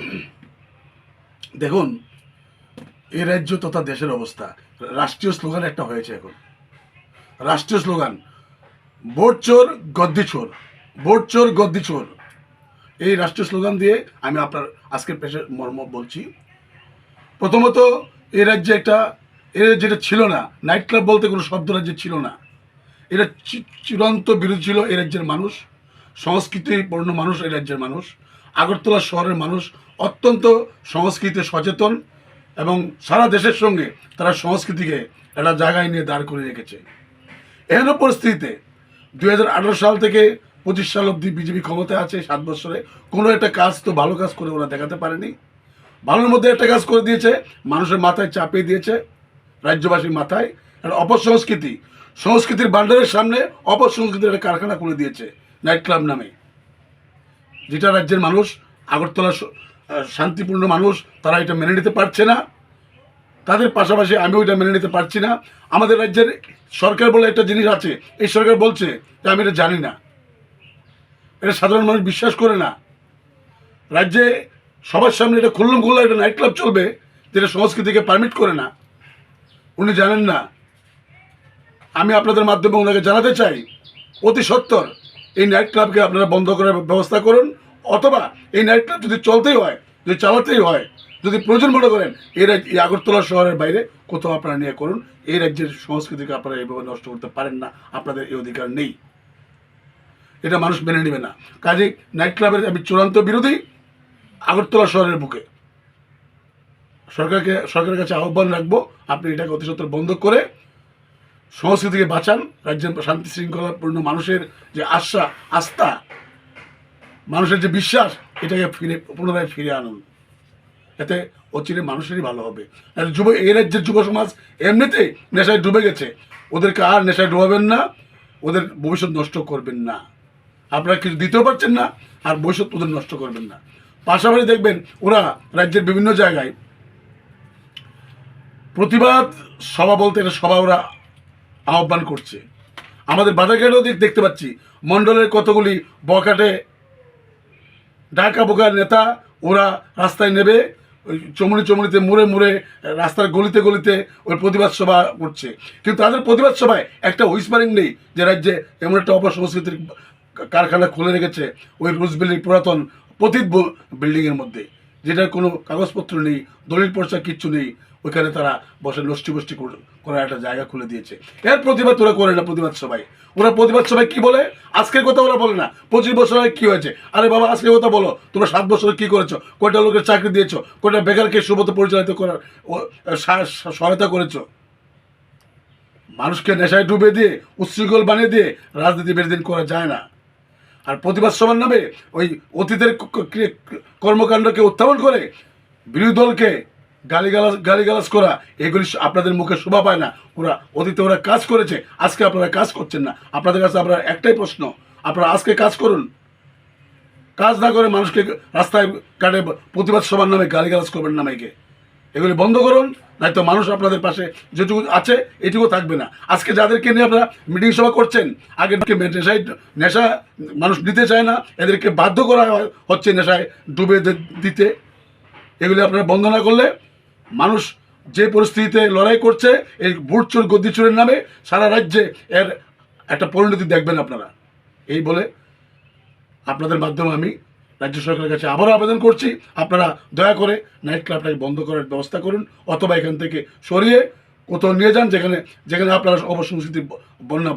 দেখুন, এই রাজ্য তথা দেশের অবস্থা। রাষ্ট্রীয় স্লোগান একটা হয়েছে এখন। রাষ্ট্রীয় স্লোগান, ভোট চোর, গদ্দি চোর। ভোট চোর, গদ্দি চোর। এই রাষ্ট্রীয় স্লোগান দিয়ে আমি আপনার আজকের পেশার মর্ম বলছি। প্রথমত, এই রাজ্যে একটা এ যেটা ছিল না, নাইট ক্লাব বলতে কোনো শব্দ রাজ্যে ছিল না। এটা চূড়ান্ত বিরোধী ছিল এই রাজ্যের মানুষ, সংস্কৃতিপূর্ণ মানুষ এই রাজ্যের মানুষ। আগরতলা শহরের মানুষ অত্যন্ত সংস্কৃতি সচেতন এবং সারা দেশের সঙ্গে তারা সংস্কৃতিকে একটা জায়গায় নিয়ে দাঁড় করে রেখেছে। এহেন পরিস্থিতিতে দু হাজার আঠেরো সাল থেকে পঁচিশ সাল অবধি বিজেপি ক্ষমতায় আছে সাত বছরে। কোনো একটা কাজ তো ভালো কাজ করে ওরা দেখাতে পারেনি। ভালোর মধ্যে একটা কাজ করে দিয়েছে, মানুষের মাথায় চাপিয়ে দিয়েছে, রাজ্যবাসীর মাথায়। একটা অপসংস্কৃতি, সংস্কৃতির ভান্ডারের সামনে অপসংস্কৃতির একটা কারখানা খুলে দিয়েছে নাইট ক্লাব নামে। যেটা রাজ্যের মানুষ আগরতলা শান্তিপূর্ণ মানুষ, তারা এটা মেনে নিতে পারছে না। তাদের পাশাপাশি আমিও এটা মেনে নিতে পারছি না। আমাদের রাজ্যের সরকার বলে একটা জিনিস আছে, এই সরকার বলছে যে আমি এটা জানি না। এটা সাধারণ মানুষ বিশ্বাস করে না। রাজ্যে সবার সামনে এটা খুল্লম খুল্লা একটা নাইট ক্লাব চলবে, যেটা সংস্কৃতিকে পারমিট করে না। উনি জানেন না। আমি আপনাদের মাধ্যমে ওনাকে জানাতে চাই, অতি সত্তর। এই নাইট ক্লাবকে আপনারা বন্ধ করার ব্যবস্থা করুন, অথবা এই নাইট ক্লাব যদি চলতেই হয়, যদি চালাতেই হয়, যদি প্রয়োজন মনে করেন, এই রাজ্য, এই আগরতলা শহরের বাইরে কোথাও আপনারা নিয়ে করুন, এই রাজ্যের সংস্কৃতিকে আপনারা এইভাবে নষ্ট করতে পারেন না, আপনাদের এই অধিকার নেই। এটা মানুষ মেনে নেবে না। কাজে নাইট ক্লাবের আমি চূড়ান্ত বিরোধী আগরতলা শহরের বুকে। সরকারকে, সরকারের কাছে আহ্বান রাখব, আপনি এটাকে অতি বন্ধ করে সংস্কৃতিকে বাঁচান রাজ্যের শান্তি শৃঙ্খলাপূর্ণ মানুষের যে আশা, আস্থা, মানুষের যে বিশ্বাস, এটাকে ফিরে, পুনরায় ফিরে আনুন। এতে অচিরে মানুষেরই ভালো হবে। যুব, এই রাজ্যের যুব সমাজ এমনিতেই নেশায় ডুবে গেছে। ওদেরকে আর নেশায় ডুবাবেন না, ওদের ভবিষ্যৎ নষ্ট করবেন না। আপনারা কিছু দিতেও পারছেন না, আর ভবিষ্যৎ ওদের নষ্ট করবেন না। পাশাপাশি দেখবেন, ওরা রাজ্যের বিভিন্ন জায়গায় প্রতিবাদ, সভা বলতে এটা সভা ওরা আহ্বান করছে। আমাদের বাজারঘাটেও দেখ- দেখতে পাচ্ছি। মণ্ডলের কতগুলি বকাটে ডাকা বোকার নেতা, ওরা রাস্তায় নেবে, ওই চমড়ি চমড়িতে মুড়ে মুড়ে রাস্তার গলিতে গলিতে ওই প্রতিবাদ সভা করছে। কিন্তু তাদের প্রতিবাদ সভায় একটা হুইসপারিং নেই যে রাজ্যে এমন একটা অপসংস্কৃতির কারখানা খুলে রেখেছে ওই রুজবেলি পুরাতন পতিত বিল্ডিংয়ের মধ্যে। যেটার কোনো কাগজপত্র নেই, দলিল পর্চা কিচ্ছু নেই। ওইখানে তারা বসে নষ্টি বষ্টি করার একটা জায়গা খুলে দিয়েছে। এর প্রতিবাদ ওরা করে না, প্রতিবাদ সভায় ওরা প্রতিবাদ সভায় কি বলে? আজকের কথা ওরা বলে না। পঁচিশ বছর আগে কি হয়েছে? আরে বাবা, আজকের কথা বলো। তোমরা সাত বছরে কি করেছ? কয়টা লোকের চাকরি দিয়েছ? কয়টা বেকারকে সুবত পরিচালিত করার সহায়তা করেছ? মানুষকে নেশায় ডুবে দিয়ে, উচ্ছৃঙ্খল বানিয়ে দিয়ে রাজনীতি বেশি দিন করা যায় না। আর প্রতিবাদ সভার নামে ওই অতীতের কর্মকাণ্ডকে উত্থাপন করে বিরোধী দলকে গালিগালাজ গালিগালাজ করা, এগুলি আপনাদের মুখে শোভা পায় না। ওরা অতীতে ওরা কাজ করেছে, আজকে আপনারা কাজ করছেন না। আপনাদের কাছে আপনার একটাই প্রশ্ন, আপনারা আজকে কাজ করুন। কাজ না করে মানুষকে রাস্তায় কাটে প্রতিবাদ সভার নামে গালিগালাজ করবেন না মাইকে। এগুলি বন্ধ করুন, নয়তো মানুষ আপনাদের পাশে যেটুকু আছে এটুকু থাকবে না। আজকে যাদেরকে নিয়ে আপনারা মিটিং সভা করছেন আগে নেশায় নেশা মানুষ নিতে চায় না, এদেরকে বাধ্য করা হচ্ছে নেশায় ডুবে দিতে। এগুলি আপনারা বন্ধ না করলে মানুষ যে পরিস্থিতিতে লড়াই করছে, এই ভোট চোর, গদ্দি চোরের নামে সারা রাজ্যে এর একটা পরিণতি দেখবেন আপনারা। এই বলে আপনাদের মাধ্যমে আমি রাজ্য সরকারের কাছে আবারও আবেদন করছি, আপনারা দয়া করে নাইট ক্লাবটাকে বন্ধ করার ব্যবস্থা করুন, অথবা এখান থেকে সরিয়ে কোথাও নিয়ে যান, যেখানে যেখানে আপনারা অবসংস্কৃতি বন্যা